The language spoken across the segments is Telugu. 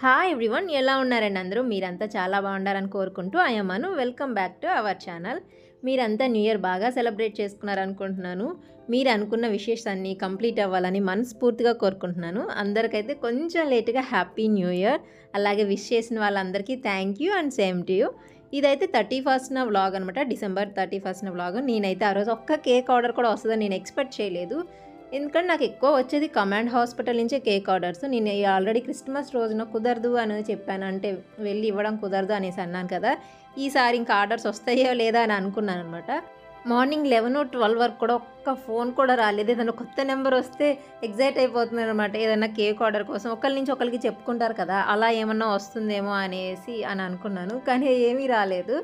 హాయ్ ఎవ్రీవన్ ఎలా ఉన్నారండి అందరూ? మీరంతా చాలా బాగుండాలని కోరుకుంటూ అయ్యమ్మను welcome back to our channel మీరంతా న్యూ ఇయర్ బాగా సెలబ్రేట్ చేసుకున్నారనుకుంటున్నాను. మీరు అనుకున్న విషెస్ అన్నీ కంప్లీట్ అవ్వాలని మనస్ఫూర్తిగా కోరుకుంటున్నాను. అందరికైతే కొంచెం లేట్గా హ్యాపీ న్యూ ఇయర్ అలాగే విష్ చేసిన వాళ్ళందరికీ thank you and same to you ఇదైతే థర్టీ ఫస్ట్న వ్లాగ్ అనమాట డిసెంబర్ థర్టీ ఫస్ట్న వ్లాగ్ నేనైతే ఆ రోజు ఒక్క కేక్ ఆర్డర్ కూడా వస్తుందని నేను ఎక్స్పెక్ట్ చేయలేదు. ఎందుకంటే నాకు ఎక్కువ వచ్చేది కమాండ్ హాస్పిటల్ నుంచే కేక్ ఆర్డర్స్. నేను ఆల్రెడీ క్రిస్మస్ రోజున కుదరదు అని చెప్పాను అంటే వెళ్ళి ఇవ్వడం కుదరదు అనేసి అన్నాను కదా. ఈసారి ఇంకా ఆర్డర్స్ వస్తాయో లేదా అని అనుకున్నాను అనమాట మార్నింగ్ లెవెన్ ట్వెల్వ్ వరకు కూడా ఒక్క ఫోన్ కూడా రాలేదు. ఏదైనా కొత్త నెంబర్ వస్తే ఎగ్జైట్ అయిపోతున్నారు అనమాట ఏదైనా కేక్ ఆర్డర్ కోసం ఒకరి నుంచి ఒకరికి చెప్పుకుంటారు కదా అలా ఏమన్నా వస్తుందేమో అనేసి అని అనుకున్నాను. కానీ ఏమీ రాలేదు.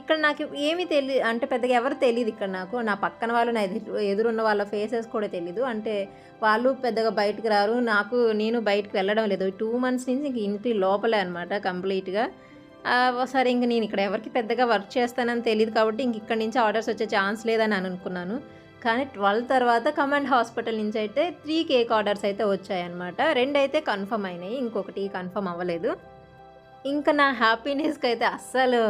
ఇక్కడ నాకు ఏమీ తెలియదు అంటే పెద్దగా ఎవరు తెలియదు ఇక్కడ నాకు. నా పక్కన వాళ్ళు నా ఎదురు ఎదురున్న వాళ్ళ ఫేసెస్ కూడా తెలియదు అంటే వాళ్ళు పెద్దగా బయటకు రారు. నాకు నేను బయటకు వెళ్ళడం లేదు. టూ మంత్స్ నుంచి ఇంక ఇంటి లోపలే అనమాట కంప్లీట్గా సరే ఇంక నేను ఇక్కడ ఎవరికి పెద్దగా వర్క్ చేస్తానని తెలియదు కాబట్టి ఇంక ఇక్కడ నుంచి ఆర్డర్స్ వచ్చే ఛాన్స్ లేదని అనుకున్నాను. కానీ ట్వెల్వ్ తర్వాత కమాండ్ హాస్పిటల్ నుంచి అయితే త్రీ కేక్ ఆర్డర్స్ అయితే వచ్చాయన్నమాట. రెండు అయితే కన్ఫర్మ్ అయినాయి. ఇంకొకటి కన్ఫర్మ్ అవ్వలేదు. ఇంకా నా హ్యాపీనెస్కి అయితే అస్సలు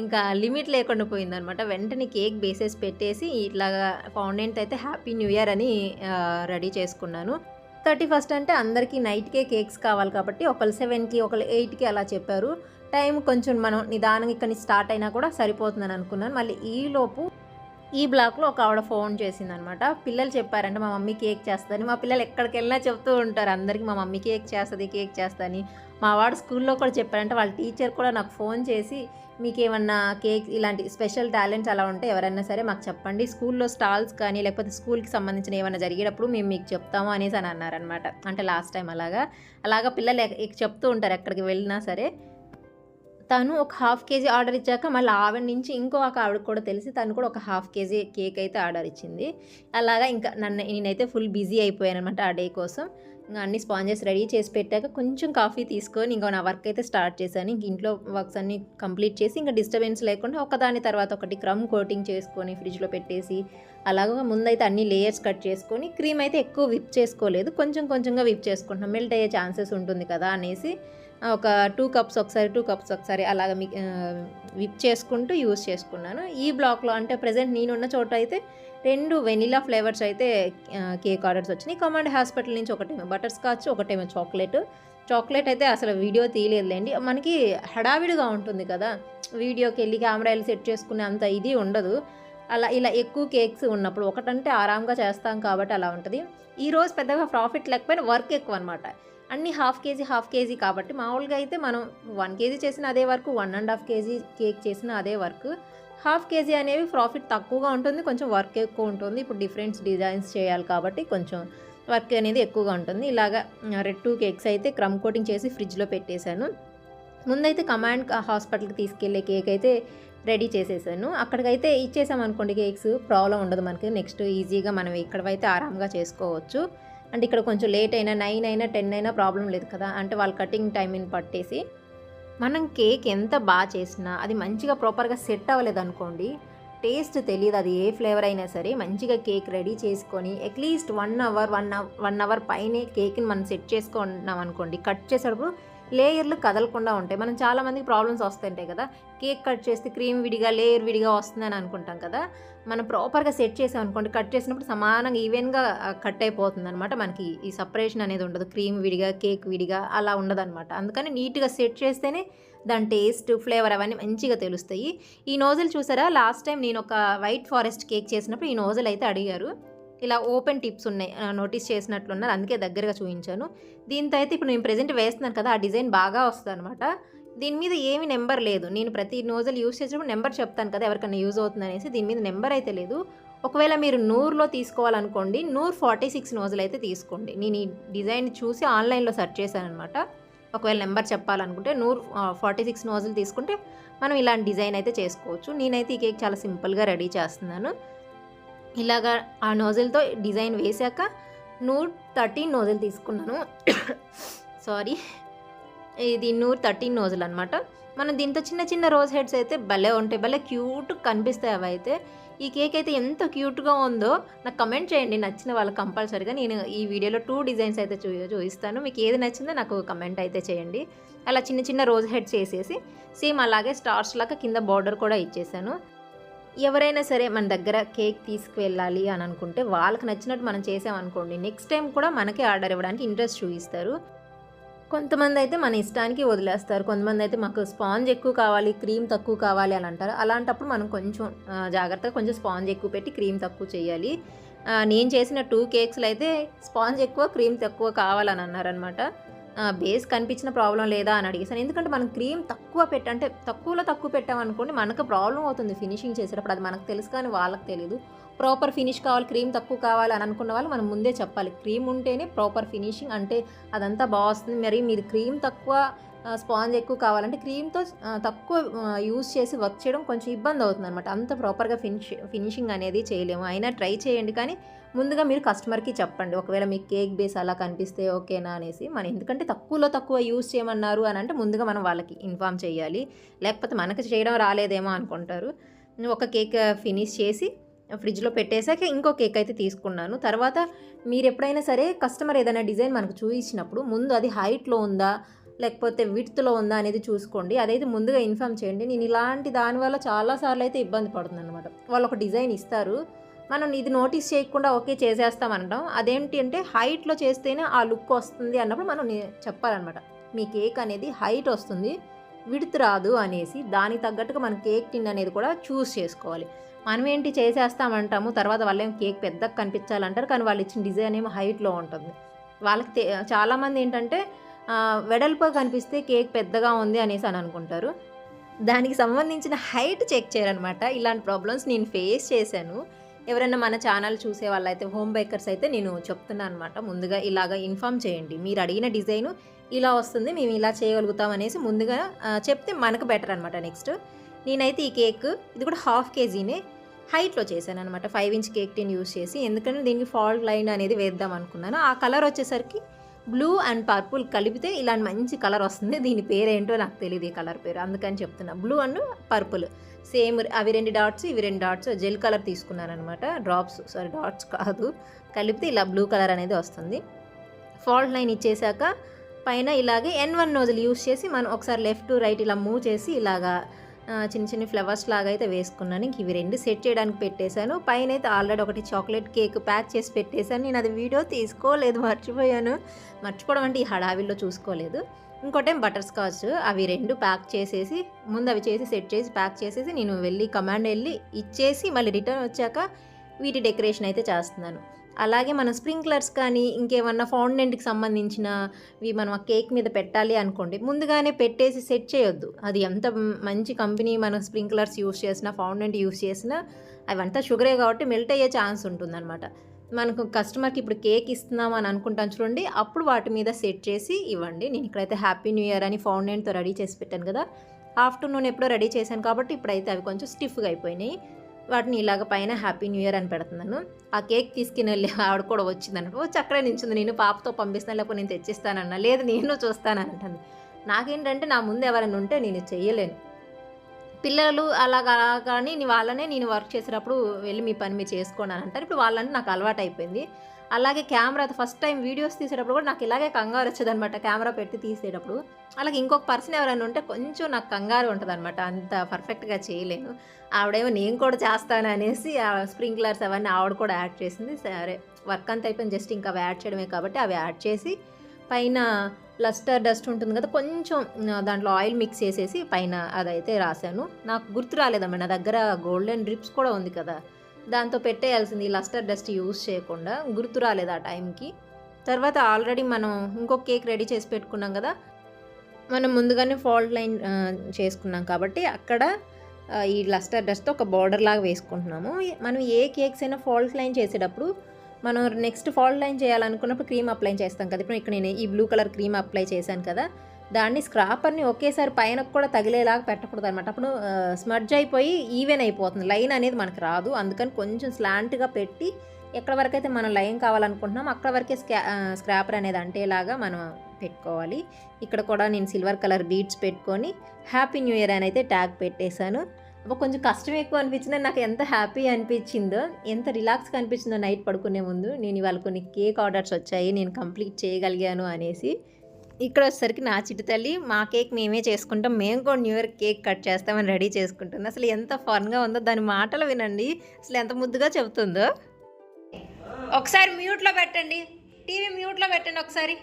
ఇంకా లిమిట్ లేకుండా పోయిందనమాట వెంటనే కేక్ బేసెస్ పెట్టేసి ఇట్లాగా ఫౌండెంట్ అయితే హ్యాపీ న్యూ ఇయర్ అని రెడీ చేసుకున్నాను. థర్టీ ఫస్ట్ అంటే అందరికీ నైట్కే కేక్స్ కావాలి కాబట్టి ఒకళ్ళు సెవెన్కి ఒకళ్ళు ఎయిట్కి అలా చెప్పారు. టైం కొంచెం మనం నిదానంగా ఇక్కడ స్టార్ట్ అయినా కూడా సరిపోతుందని అనుకున్నాను. మళ్ళీ ఈలోపు ఈ బ్లాక్లో ఒక ఆవిడ ఫోన్ చేసిందనమాట. పిల్లలు చెప్పారంటే మా మమ్మీ కేక్ చేస్తుందని. మా పిల్లలు ఎక్కడికి వెళ్ళినా చెప్తూ ఉంటారు. అందరికీ మా మమ్మీ కేక్ చేస్తుంది కేక్ చేస్తుంది మా వాడు స్కూల్లో కూడా చెప్పారంటే వాళ్ళ టీచర్ కూడా నాకు ఫోన్ చేసి మీకు ఏమన్నా కేక్ ఇలాంటి స్పెషల్ టాలెంట్స్ అలా ఉంటే ఎవరైనా సరే మాకు చెప్పండి. స్కూల్లో స్టాల్స్ కానీ లేకపోతే స్కూల్కి సంబంధించిన ఏమైనా జరిగేటప్పుడు మేము మీకు చెప్తాము అనేసి అని అన్నారనమాట. అంటే లాస్ట్ టైం అలాగా. అలాగా పిల్లలు చెప్తూ ఉంటారు ఎక్కడికి వెళ్ళినా సరే. తను ఒక హాఫ్ కేజీ ఆర్డర్ ఇచ్చాక మళ్ళీ ఆవిడ నుంచి ఇంకో ఒక ఆవిడ కూడా తెలిసి తను కూడా ఒక హాఫ్ కేజీ కేక్ అయితే ఆర్డర్ ఇచ్చింది. అలాగా ఇంకా నన్ను నేనైతే ఫుల్ బిజీ అయిపోయాను అనమాట ఆ డే కోసం. ఇంకా అన్ని స్పాంజెస్ రెడీ చేసి పెట్టాక కొంచెం కాఫీ తీసుకొని ఇంకా నా వర్క్ అయితే స్టార్ట్ చేశాను. ఇంక ఇంట్లో వర్క్స్ అన్ని కంప్లీట్ చేసి ఇంకా డిస్టర్బెన్స్ లేకుండా ఒకదాని తర్వాత ఒకటి క్రమ్ కోటింగ్ చేసుకొని ఫ్రిడ్జ్లో పెట్టేసి అలాగా ముందైతే అన్ని లేయర్స్ కట్ చేసుకొని క్రీమ్ అయితే ఎక్కువ విప్ చేసుకోలేదు. కొంచెం కొంచెంగా విప్ చేసుకుంటున్నాం. మెల్ట్ అయ్యే ఛాన్సెస్ ఉంటుంది కదా అనేసి ఒక టూ కప్స్ ఒకసారి టూ కప్స్ ఒకసారి అలాగ మీ విప్ చేసుకుంటూ యూస్ చేసుకున్నాను. ఈ బ్లాక్లో అంటే ప్రజెంట్ నేనున్న చోట అయితే రెండు వెనిలా ఫ్లేవర్స్ అయితే కేక్ ఆర్డర్స్ వచ్చినాయి. కమాండ్ హాస్పిటల్ నుంచి ఒకటేమో బటర్ స్కాచ్ ఒకటేమో చాక్లెట్. చాక్లెట్ అయితే అసలు వీడియో తీయలేదులేండి. మనకి హడావిడిగా ఉంటుంది కదా. వీడియోకి వెళ్ళి కెమెరాలు సెట్ చేసుకునే అంత ఇది ఉండదు. అలా ఇలా ఎక్కువ కేక్స్ ఉన్నప్పుడు ఒకటంటే ఆరాంగా చేస్తాం కాబట్టి అలా ఉంటుంది. ఈరోజు పెద్దగా ప్రాఫిట్ లేకపోయినా వర్క్ ఎక్కువ అనమాట అన్ని హాఫ్ కేజీ హాఫ్ కేజీ కాబట్టి మామూలుగా అయితే మనం వన్ కేజీ చేసిన అదే work one and half KG cake చేసిన అదే వర్క్. హాఫ్ కేజీ అనేవి ప్రాఫిట్ తక్కువగా ఉంటుంది కొంచెం వర్క్ ఎక్కువ ఉంటుంది. ఇప్పుడు డిఫరెంట్ డిజైన్స్ చేయాలి కాబట్టి కొంచెం వర్క్ అనేది ఎక్కువగా ఉంటుంది. ఇలాగా రెడ్ టూ కేక్స్ అయితే క్రమ్ కోటింగ్ చేసి ఫ్రిడ్జ్లో పెట్టేశాను. ముందైతే కమాండ్ హాస్పిటల్కి తీసుకెళ్ళే కేక్ అయితే రెడీ చేసేసాను. అక్కడికైతే ఇచ్చేసాం అనుకోండి కేక్స్ ప్రాబ్లం ఉండదు మనకి. నెక్స్ట్ ఈజీగా మనం ఇక్కడైతే ఆరామ్గా చేసుకోవచ్చు. అంటే ఇక్కడ కొంచెం లేట్ అయినా నైన్ అయినా టెన్ అయినా ప్రాబ్లం లేదు కదా? అంటే వాళ్ళు కటింగ్ టైమింగ్ పట్టేసి మనం కేక్ ఎంత బాగా చేసినా అది మంచిగా ప్రాపర్గా సెట్ అవ్వలేదు అనుకోండి టేస్ట్ తెలియదు. అది ఏ ఫ్లేవర్ అయినా సరే మంచిగా కేక్ రెడీ చేసుకొని at least one hour one hour one hour పైనే కేక్ని మనం సెట్ చేసుకున్నాం అనుకోండి కట్ చేసేటప్పుడు లేయర్లు కదలకుండా ఉంటాయి. మనం చాలామందికి ప్రాబ్లమ్స్ వస్తుంటాయి కదా. కేక్ కట్ చేస్తే క్రీమ్ విడిగా లేయర్ విడిగా వస్తుందని అనుకుంటాం కదా. మనం ప్రాపర్గా సెట్ చేసాం అనుకోండి కట్ చేసినప్పుడు సమానంగా ఈవెన్గా కట్ అయిపోతుంది అనమాట మనకి. ఈ సపరేషన్ అనేది ఉండదు. క్రీమ్ విడిగా కేక్ విడిగా అలా ఉండదు అనమాట అందుకని నీట్గా సెట్ చేస్తేనే దాని టేస్ట్ ఫ్లేవర్ అవన్నీ మంచిగా తెలుస్తాయి. ఈ నోజల్ చూసారా? లాస్ట్ టైం నేను ఒక వైట్ ఫారెస్ట్ కేక్ చేసినప్పుడు ఈ నోజల్ అయితే అడిగారు. ఇలా ఓపెన్ టిప్స్ ఉన్నాయి. నోటీస్ నోటీస్ చేసినట్లున్నారు. అందుకే దగ్గరగా చూపించాను దీంతో అయితే ఇప్పుడు నేను ప్రెజెంట్ వేస్తున్నాను కదా ఆ డిజైన్ బాగా వస్తుంది అనమాట దీని మీద ఏమి నెంబర్ లేదు. నేను ప్రతి నోజల్ యూస్ చేసినప్పుడు నెంబర్ చెప్తాను కదా ఎవరికైనా యూజ్ అవుతుంది అనేసి దీని మీద నెంబర్ అయితే లేదు. ఒకవేళ మీరు నూరులో తీసుకోవాలనుకోండి నూరు ఫార్టీ సిక్స్ నోజులు అయితే తీసుకోండి. నేను ఈ డిజైన్ చూసి ఆన్లైన్లో సెర్చ్ చేశాను అనమాట ఒకవేళ నెంబర్ చెప్పాలనుకుంటే నూరు ఫార్టీ సిక్స్ నోజులు తీసుకుంటే మనం ఇలాంటి డిజైన్ అయితే చేసుకోవచ్చు. నేనైతే ఈ కేక్ చాలా సింపుల్గా రెడీ చేస్తున్నాను. ఇలాగా ఆ నోజిల్తో డిజైన్ వేశాక నూరు థర్టీన్ నోజిల్ తీసుకున్నాను. సారీ. ఇది నూరు థర్టీన్ నోజిల్ అనమాట మనం దీంతో చిన్న చిన్న రోజ్ హెడ్స్ అయితే భలే ఉంటాయి. భలే క్యూట్ కనిపిస్తాయి అవి అయితే. ఈ కేక్ అయితే ఎంత క్యూట్గా ఉందో నాకు కమెంట్ చేయండి. నచ్చిన వాళ్ళు కంపల్సరీగా నేను ఈ వీడియోలో టూ డిజైన్స్ అయితే చూ చూపిస్తాను. మీకు ఏది నచ్చిందో నాకు కమెంట్ అయితే చేయండి. అలా చిన్న చిన్న రోజ్ హెడ్స్ వేసేసి సేమ్ అలాగే స్టార్స్ లాగా కింద బార్డర్ కూడా ఇచ్చేసాను. ఎవరైనా సరే మన దగ్గర కేక్ తీసుకువెళ్ళాలి అని అనుకుంటే వాళ్ళకి నచ్చినట్టు మనం చేసామనుకోండి నెక్స్ట్ టైం కూడా మనకే ఆర్డర్ ఇవ్వడానికి ఇంట్రెస్ట్ చూపిస్తారు. కొంతమంది అయితే మన ఇష్టానికి వదిలేస్తారు కొంతమంది అయితే మాకు స్పాంజ్ ఎక్కువ కావాలి క్రీమ్ తక్కువ కావాలి అని అంటారు. అలాంటప్పుడు మనం కొంచెం జాగ్రత్తగా కొంచెం స్పాంజ్ ఎక్కువ పెట్టి క్రీమ్ తక్కువ చేయాలి. నేను చేసిన టూ కేక్స్లో అయితే స్పాంజ్ ఎక్కువ క్రీమ్ తక్కువ కావాలని అన్నారనమాట బేస్ కనిపించిన ప్రాబ్లం లేదా అని అడిగేసాను ఎందుకంటే మనం క్రీమ్ తక్కువ పెట్ట అంటే తక్కువలో తక్కువ పెట్టామనుకోండి మనకు ప్రాబ్లం అవుతుంది ఫినిషింగ్ చేసేటప్పుడు. అది మనకు తెలుసు కానీ వాళ్ళకి తెలియదు ప్రాపర్ ఫినిష్ కావాలి క్రీమ్ తక్కువ కావాలి అని అనుకున్న వాళ్ళు మనం ముందే చెప్పాలి. క్రీమ్ ఉంటేనే ప్రాపర్ ఫినిషింగ్ అంటే అదంతా బాగా వస్తుంది. మరి మీరు క్రీమ్ తక్కువ స్పాంజ్ ఎక్కువ కావాలంటే క్రీమ్తో తక్కువ యూస్ చేసి వర్క్ చేయడం కొంచెం ఇబ్బంది అవుతుంది అనమాట అంత ప్రాపర్గా ఫినిష్ ఫినిషింగ్ అనేది చేయలేము. అయినా ట్రై చేయండి కానీ ముందుగా మీరు కస్టమర్కి చెప్పండి. ఒకవేళ మీకు కేక్ బేస్ అలా కనిపిస్తే ఓకేనా అనేసి. మనం ఎందుకంటే తక్కువలో తక్కువ యూస్ చేయమన్నారు అని అంటే ముందుగా మనం వాళ్ళకి ఇన్ఫామ్ చేయాలి. లేకపోతే మనకి చేయడం రాలేదేమో అనుకుంటారు. ఒక కేక్ ఫినిష్ చేసి ఫ్రిడ్జ్లో పెట్టేశాక ఇంకో కేక్ అయితే తీసుకున్నాను. తర్వాత మీరు ఎప్పుడైనా సరే కస్టమర్ ఏదైనా డిజైన్ మనకు చూపించినప్పుడు ముందు అది హైట్లో ఉందా? లేకపోతే విడ్త్లో ఉందా అనేది చూసుకోండి. అదైతే ముందుగా ఇన్ఫామ్ చేయండి. నేను ఇలాంటి దానివల్ల చాలాసార్లు అయితే ఇబ్బంది పడుతుంది అనమాట వాళ్ళు ఒక డిజైన్ ఇస్తారు. మనం ఇది నోటీస్ చేయకుండా ఓకే చేసేస్తామంటాం అదేంటి అంటే హైట్లో చేస్తేనే ఆ లుక్ వస్తుంది అన్నప్పుడు మనం చెప్పాలన్నమాట. మీ కేక్ అనేది హైట్ వస్తుంది విడుతు రాదు అనేసి దానికి తగ్గట్టుగా మన కేక్ టిన్ అనేది కూడా చూస్ చేసుకోవాలి. మనం ఏంటి చేసేస్తామంటాము తర్వాత వాళ్ళేం కేక్ పెద్దగా కనిపించాలంటారు కానీ వాళ్ళు ఇచ్చిన డిజైన్ ఏమో హైట్లో ఉంటుంది. వాళ్ళకి చాలామంది ఏంటంటే వెడల్పు వెడల్పుగా కనిపిస్తే కేక్ పెద్దగా ఉంది అనేసి అని అనుకుంటారు. దానికి సంబంధించిన హైట్ చెక్ చేయాలన్నమాట ఇలాంటి ప్రాబ్లమ్స్ నేను ఫేస్ చేశాను. ఎవరైనా మన ఛానల్ చూసే వాళ్ళైతే హోమ్ బేకర్స్ అయితే నేను చెప్తున్నాను అనమాట. ముందుగా ఇలాగ ఇన్ఫామ్ చేయండి. మీరు అడిగిన డిజైను ఇలా వస్తుంది మేము ఇలా చేయగలుగుతాం అనేసి ముందుగా చెప్తే మనకు బెటర్ అనమాట నెక్స్ట్. నేనైతే ఈ కేక్ ఇది కూడా హాఫ్ కేజీనే హైట్లో చేశాను అనమాట. Five inch cake tin use చేసి ఎందుకంటే దీనికి ఫాల్ట్ లైన్ అనేది వేద్దాం అనుకున్నాను. ఆ కలర్ వచ్చేసరికి బ్లూ అండ్ పర్పుల్ కలిపితే ఇలాంటి మంచి కలర్ వస్తుంది. దీని పేరు ఏంటో నాకు తెలియదు ఈ కలర్ పేరు. అందుకని చెప్తున్నా. Blue and purple. సేమ్ అవి రెండు డాట్స్ ఇవి రెండు డాట్స్ జెల్ కలర్ తీసుకున్నాను అనమాట డ్రాప్స్ సారీ డాట్స్ కాదు. కలిపితే ఇలా బ్లూ కలర్ అనేది వస్తుంది. ఫాల్ట్ లైన్ ఇచ్చేసాక పైన ఇలాగే ఎన్ వన్ నోజులు యూస్ చేసి మనం ఒకసారి లెఫ్ట్ రైట్ ఇలా మూవ్ చేసి ఇలాగా చిన్న చిన్న ఫ్లవర్స్ లాగా అయితే వేసుకున్నాను. ఇంక ఇవి రెండు సెట్ చేయడానికి పెట్టేశాను. పైన అయితే ఆల్రెడీ ఒకటి చాక్లెట్ కేక్ ప్యాక్ చేసి పెట్టేశాను. నేను అది వీడియో తీసుకోలేదు మర్చిపోయాను. మర్చిపోవడం అంటే ఈ హడావిల్లో చూసుకోలేదు. ఇంకోటేం బటర్ స్కాచ్ అవి రెండు ప్యాక్ చేసేసి ముందు అవి చేసి సెట్ చేసి ప్యాక్ చేసేసి నేను వెళ్ళి కమాండ్ వెళ్ళి ఇచ్చేసి మళ్ళీ రిటర్న్ వచ్చాక వీటి డెకరేషన్ అయితే చేస్తున్నాను. అలాగే మనం స్ప్రింక్లర్స్ కానీ ఇంకేమన్నా ఫౌండెంట్కి సంబంధించినవి మనం ఆ కేక్ మీద పెట్టాలి అనుకోండి ముందుగానే పెట్టేసి సెట్ చేయొద్దు. అది ఎంత మంచి కంపెనీ మనం స్ప్రింక్లర్స్ యూస్ చేసినా ఫౌండెంట్ యూస్ చేసినా అవంతా షుగరే కాబట్టి మెల్ట్ అయ్యే ఛాన్స్ ఉంటుందన్నమాట. మనకు కస్టమర్కి ఇప్పుడు కేక్ ఇస్తున్నాం అని అనుకుంటాను చూడండి అప్పుడు వాటి మీద సెట్ చేసి ఇవ్వండి. నేను ఇక్కడైతే హ్యాపీ న్యూ ఇయర్ అని ఫౌండెంట్తో రెడీ చేసి పెట్టాను కదా ఆఫ్టర్నూన్ ఎప్పుడో రెడీ చేశాను కాబట్టి ఇప్పుడైతే అవి కొంచెం స్టిఫ్గా అయిపోయినాయి. వాటిని ఇలాగ పైన హ్యాపీ న్యూ ఇయర్ అని పెడుతున్నాను. ఆ కేక్ తీసుకుని వెళ్ళి ఆవిడ కూడా వచ్చిందన్నమాట వచ్చి అక్కడే నించుంది నేను పాపతో పంపిస్తాను లేకపోతే నేను తెచ్చిస్తానన్నా లేదు నేను చూస్తానని అంటుంది. నాకేంటంటే నా ముందు ఎవరైనా ఉంటే నేను చేయలేను చెయ్యలేను. పిల్లలు అలాగా కానీ వాళ్ళనే నేను వర్క్ చేసేటప్పుడు వెళ్ళి మీ పని మీరు చేసుకోండి అని అంటారు. ఇప్పుడు వాళ్ళంటే నాకు అలవాటు అయిపోయింది అలాగే కెమెరా ఫస్ట్ టైం వీడియోస్ తీసేటప్పుడు కూడా నాకు ఇలాగే కంగారు వచ్చేదనమాట కెమెరా పెట్టి తీసేటప్పుడు. అలాగే ఇంకొక పర్సన్ ఎవరైనా ఉంటే కొంచెం నాకు కంగారు ఉంటుంది అనమాట అంత పర్ఫెక్ట్గా చేయలేను. ఆవిడేమో నేను కూడా చేస్తాను అనేసి ఆ స్ప్రింక్లర్స్ అవన్నీ ఆవిడ కూడా యాడ్ చేసింది. సరే వర్క్ అంతా అయిపోయింది జస్ట్ ఇంకా అవి యాడ్ చేయడమే కాబట్టి అవి యాడ్ చేసి పైన లస్టర్ డస్ట్ ఉంటుంది కదా కొంచెం దాంట్లో ఆయిల్ మిక్స్ చేసేసి పైన అదైతే రాశాను. నాకు గుర్తు రాలేదమ్మా నా దగ్గర గోల్డెన్ డ్రిప్స్ కూడా ఉంది కదా. దాంతో పెట్టేయాల్సింది ఈ లస్టర్ డస్ట్ యూస్ చేయకుండా గుర్తు రాలేదు ఆ టైంకి. తర్వాత ఆల్రెడీ మనం ఇంకొక కేక్ రెడీ చేసి పెట్టుకున్నాం కదా మనం ముందుగానే ఫాల్ట్ లైన్ చేసుకున్నాం కాబట్టి అక్కడ ఈ లస్టర్ డస్ట్ ఒక బార్డర్ లాగా వేసుకుంటున్నాము. మనం ఏ కేక్స్ అయినా ఫాల్ట్ లైన్ చేసేటప్పుడు మనం నెక్స్ట్ ఫాల్ట్ లైన్ చేయాలనుకున్నప్పుడు క్రీమ్ అప్లై చేస్తాం కదా. ఇప్పుడు ఇక్కడ నేను ఈ బ్లూ కలర్ క్రీమ్ అప్లై చేశాను కదా దాన్ని స్క్రాపర్ని ఒకేసారి పైన కూడా తగిలేలాగా పెట్టకూడదు అనమాట అప్పుడు స్మర్జ్ అయిపోయి ఈవెన్ అయిపోతుంది. లైన్ అనేది మనకు రాదు. అందుకని కొంచెం స్లాంట్గా పెట్టి ఎక్కడ వరకు అయితే మనం లైన్ కావాలనుకుంటున్నాం అక్కడ వరకే స్క్రా స్క్రాపర్ అనేది అంటేలాగా మనం పెట్టుకోవాలి. ఇక్కడ కూడా నేను సిల్వర్ కలర్ బీడ్స్ పెట్టుకొని హ్యాపీ న్యూ ఇయర్ అని అయితే ట్యాగ్ పెట్టేశాను. అప్పుడు కొంచెం కష్టం ఎక్కువ అనిపించింది నాకు ఎంత హ్యాపీ అనిపించిందో ఎంత రిలాక్స్గా అనిపించిందో నైట్ పడుకునే ముందు నేను ఇవాళ కొన్ని కేక్ ఆర్డర్స్ వచ్చాయి. నేను కంప్లీట్ చేయగలిగాను అనేసి ఇక్కడ వచ్చేసరికి నా చిట్టు తల్లి మా కేక్ మేమే చేసుకుంటాం. మేము కూడా న్యూ ఇయర్ కేక్ కట్ చేస్తామని రెడీ చేసుకుంటుంది. అసలు ఎంత ఫన్గా ఉందో దాని మాటలు వినండి. అసలు ఎంత ముద్దుగా చెబుతుందో. ఒకసారి మ్యూట్లో పెట్టండి. టీవీ మ్యూట్లో పెట్టండి ఒకసారి.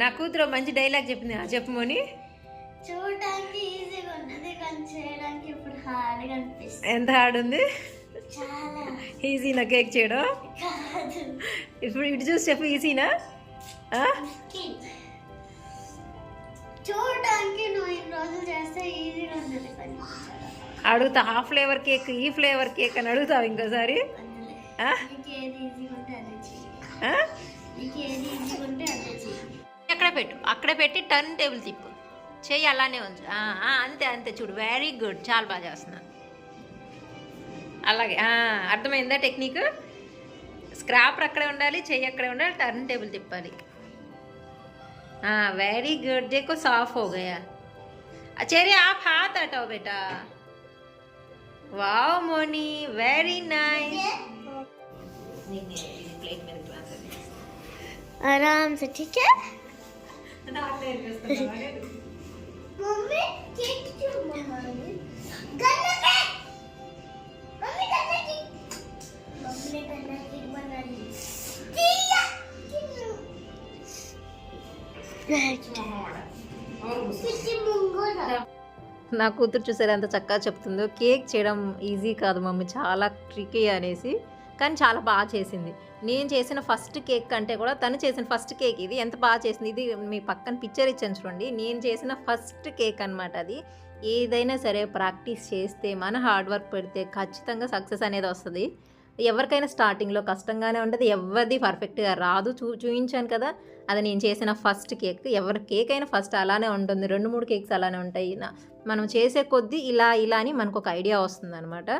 నా కూతురు మంచి డైలాగ్ చెప్పింది. ఆ చెప్పమని చూడడానికి ఈజీగా ఉన్నది కానీ చేయడానికి ఇప్పుడు హార్డ్గా అనిపిస్తుంది. ఎంత హార్డ్ ఉంది? చాలా. ఈజీనా కేక్ చేయడం. ఇప్పుడు ఇటు చూసి చెప్పు ఈజీనా? చూడడానికి నువ్వు ఇన్ని రోజులు చేస్తే ఈజీగా పని. అడుగుతా ఆ ఫ్లేవర్ కేక్ ఈ ఫ్లేవర్ కేక్ అని అడుగుతావు ఇంకోసారి? అక్కడ పెట్టు అక్కడ పెట్టి టర్న్ టేబుల్ తిప్పు. చెయ్యి అలానే ఉంచు ఆ, ఆ, అంతే అంతే చూడు వెరీ గుడ్ చాలా బాగా చేస్తున్నా అలాగే ఆ, అర్థమైందా టెక్నిక్? స్క్రాపర్ అక్కడే ఉండాలి చెయ్యి అక్కడే ఉండాలి టర్న్ టేబుల్ తిప్పాలి. वेरी गुड देखो साफ़ हो गया। चेहरे आप हाथ हटाओ बेटा। वाओ मोनी वेरी नाइस आराम से ठीक है? मम्मी केक क्यों मंगाई? गन्ना केक मम्मी गन्ना केक मम्मी गन्ना केक बना ली నా కూతురు చూసారు ఎంత చక్కగా చెప్తుందో. కేక్ చేయడం ఈజీ కాదు మమ్మీ చాలా ట్రికీ అనేసి. కానీ చాలా బాగా చేసింది. నేను చేసిన ఫస్ట్ కేక్ కంటే కూడా తను చేసిన ఫస్ట్ కేక్ ఇది. ఎంత బాగా చేసింది? ఇది మీ పక్కన పిక్చర్ ఇచ్చాను చూడండి. నేను చేసిన ఫస్ట్ కేక్ అనమాట అది. ఏదైనా సరే ప్రాక్టీస్ చేస్తే మన హార్డ్ వర్క్ పెడితే ఖచ్చితంగా సక్సెస్ అనేది వస్తుంది. ఎవరికైనా స్టార్టింగ్లో కష్టంగానే ఉంటుంది. ఎవరిది పర్ఫెక్ట్గా రాదు. చూ చూపించాను కదా. అది నేను చేసిన ఫస్ట్ కేక్. ఎవరి కేక్ అయినా ఫస్ట్ అలానే ఉంటుంది. రెండు మూడు కేక్స్ అలానే ఉంటాయి. నా- మనం చేసే కొద్దీ ఇలా ఇలా అని మనకు ఒక ఐడియా వస్తుంది అనమాట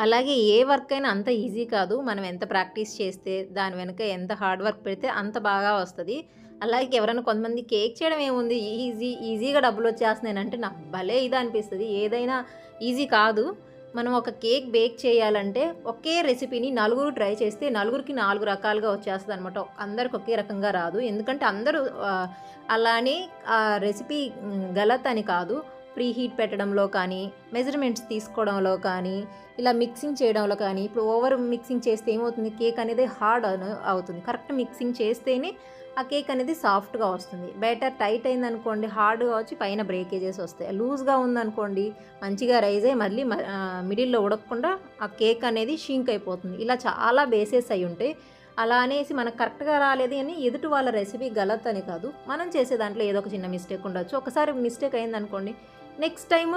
అలాగే ఏ వర్క్ అయినా అంత ఈజీ కాదు. మనం ఎంత ప్రాక్టీస్ చేస్తే దాని వెనుక ఎంత హార్డ్ వర్క్ పెడితే అంత బాగా వస్తుంది. అలాగే ఎవరైనా కొంతమంది కేక్ చేయడం ఏముంది? ఈజీ ఈజీగా డబ్బులు వచ్చేస్తున్నాయి అంటే నాకు భలే ఇది అనిపిస్తుంది ఏదైనా ఈజీ కాదు. మనం ఒక కేక్ బేక్ చేయాలంటే ఒకే రెసిపీని నలుగురు ట్రై చేస్తే నలుగురికి నాలుగు రకాలుగా వచ్చేస్తుంది అనమాట అందరికి ఒకే రకంగా రాదు. ఎందుకంటే అందరూ అలానే ఆ రెసిపీ గలత్ అని కాదు. ప్రీ హీట్ పెట్టడంలో కానీ మెజర్మెంట్స్ తీసుకోవడంలో కానీ ఇలా మిక్సింగ్ చేయడంలో కానీ ఇప్పుడు ఓవర్ మిక్సింగ్ చేస్తే ఏమవుతుంది? కేక్ అనేది హార్డ్ అవుతుంది. కరెక్ట్ మిక్సింగ్ చేస్తేనే ఆ కేక్ అనేది సాఫ్ట్గా వస్తుంది. బెటర్ టైట్ అయింది అనుకోండి హార్డ్గా వచ్చి పైన బ్రేకేజెస్ వస్తాయి. లూజ్గా ఉందనుకోండి మంచిగా రైజ్ అయ్యి మళ్ళీ మిడిల్లో ఉడకకుండా ఆ కేక్ అనేది షింక్ అయిపోతుంది. ఇలా చాలా బేసెస్ అయి ఉంటాయి అలా అనేసి మనకు కరెక్ట్గా రాలేదు అని ఎదుటి వాళ్ళ రెసిపీ గలత్ అని కాదు. మనం చేసే దాంట్లో ఏదో ఒక చిన్న మిస్టేక్ ఉండొచ్చు. ఒకసారి మిస్టేక్ అయిందనుకోండి నెక్స్ట్ టైం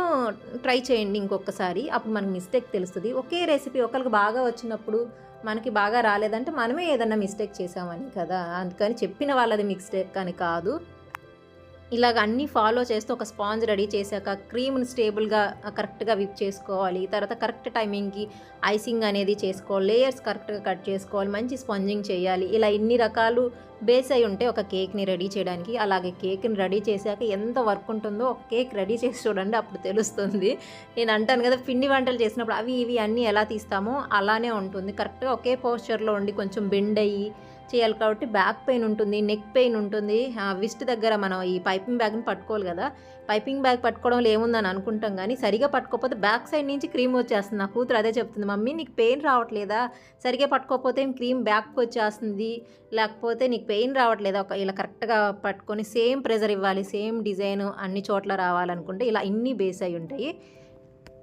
ట్రై చేయండి ఇంకొకసారి. అప్పుడు మనకు మిస్టేక్ తెలుస్తుంది. ఒకే రెసిపీ ఒకరికి బాగా వచ్చినప్పుడు మనకి బాగా రాలేదంటే మనమే ఏదన్నా మిస్టేక్ చేసామని కదా? అందుకని చెప్పిన వాళ్ళది మిస్టేక్ అని కాదు. ఇలాగ అన్నీ ఫాలో చేస్తూ ఒక స్పాంజ్ రెడీ చేశాక క్రీమ్ని స్టేబుల్గా కరెక్ట్గా విప్ చేసుకోవాలి. తర్వాత కరెక్ట్ టైమింగ్కి ఐసింగ్ అనేది చేసుకోవాలి. లేయర్స్ కరెక్ట్గా కట్ చేసుకోవాలి. మంచి స్పాంజింగ్ చేయాలి. ఇలా ఇన్ని రకాలు బేస్ అయి ఉంటే ఒక కేక్ని రెడీ చేయడానికి అలాగే కేక్ని రెడీ చేశాక ఎంత వర్క్ ఉంటుందో ఒక కేక్ రెడీ చేసి చూడండి అప్పుడు తెలుస్తుంది. నేను అంటాను కదా పిండి వంటలు చేసినప్పుడు అవి ఇవి అన్నీ ఎలా తీస్తామో అలానే ఉంటుంది. కరెక్ట్గా ఒకే పోస్చర్లో ఉండి కొంచెం బెండ్ అయ్యి చేయాలి కాబట్టి బ్యాక్ పెయిన్ ఉంటుంది నెక్ పెయిన్ ఉంటుంది. విస్ట్ దగ్గర మనం ఈ పైపింగ్ బ్యాగ్ని పట్టుకోవాలి కదా. పైపింగ్ బ్యాగ్ పట్టుకోవడంలో ఏముందని అనుకుంటాం కానీ సరిగా పట్టుకోకపోతే బ్యాక్ సైడ్ నుంచి క్రీమ్ వచ్చేస్తుంది. నా కూతురు అదే చెప్తుంది మమ్మీ నీకు పెయిన్ రావట్లేదా? సరిగా పట్టుకోకపోతే క్రీమ్ బ్యాక్ వచ్చేస్తుంది? లేకపోతే నీకు పెయిన్ రావట్లేదా? ఒక ఇలా కరెక్ట్గా పట్టుకొని సేమ్ ప్రెజర్ ఇవ్వాలి సేమ్ డిజైన్ అన్ని చోట్ల రావాలనుకుంటే ఇలా ఇన్ని బేస్ అయి ఉంటాయి.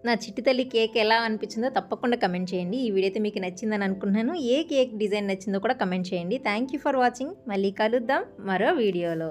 నా చిట్టి తల్లి కేక్ ఎలా అనిపించిందో తప్పకుండా కమెంట్ చేయండి. ఈ వీడియో అయితే మీకు నచ్చిందని అనుకుంటున్నాను. ఏ కేక్ డిజైన్ నచ్చిందో కూడా కమెంట్ చేయండి. థ్యాంక్ యూ ఫర్ వాచింగ్ మళ్ళీ కలుద్దాం మరో వీడియోలో.